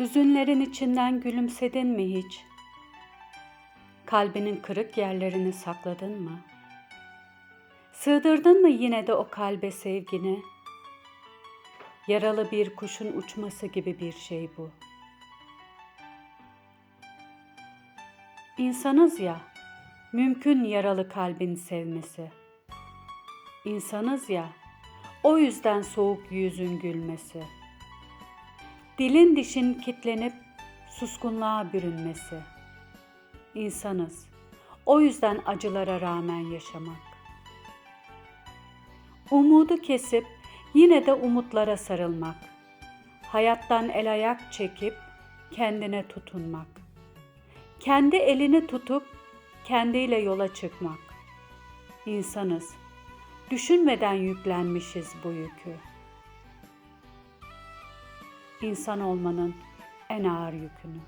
Hüzünlerin içinden gülümsedin mi hiç? Kalbinin kırık yerlerini sakladın mı? Sığdırdın mı yine de o kalbe sevgini? Yaralı bir kuşun uçması gibi bir şey bu. İnsanız ya, mümkün yaralı kalbin sevmesi. İnsanız ya, o yüzden soğuk yüzün gülmesi. Dilin dişin kitlenip suskunluğa bürünmesi. İnsanız, o yüzden acılara rağmen yaşamak. Umudu kesip yine de umutlara sarılmak. Hayattan el ayak çekip kendine tutunmak. Kendi elini tutup kendiyle yola çıkmak. İnsanız. Düşünmeden yüklenmişiz bu yükü. İnsan olmanın en ağır yükünü.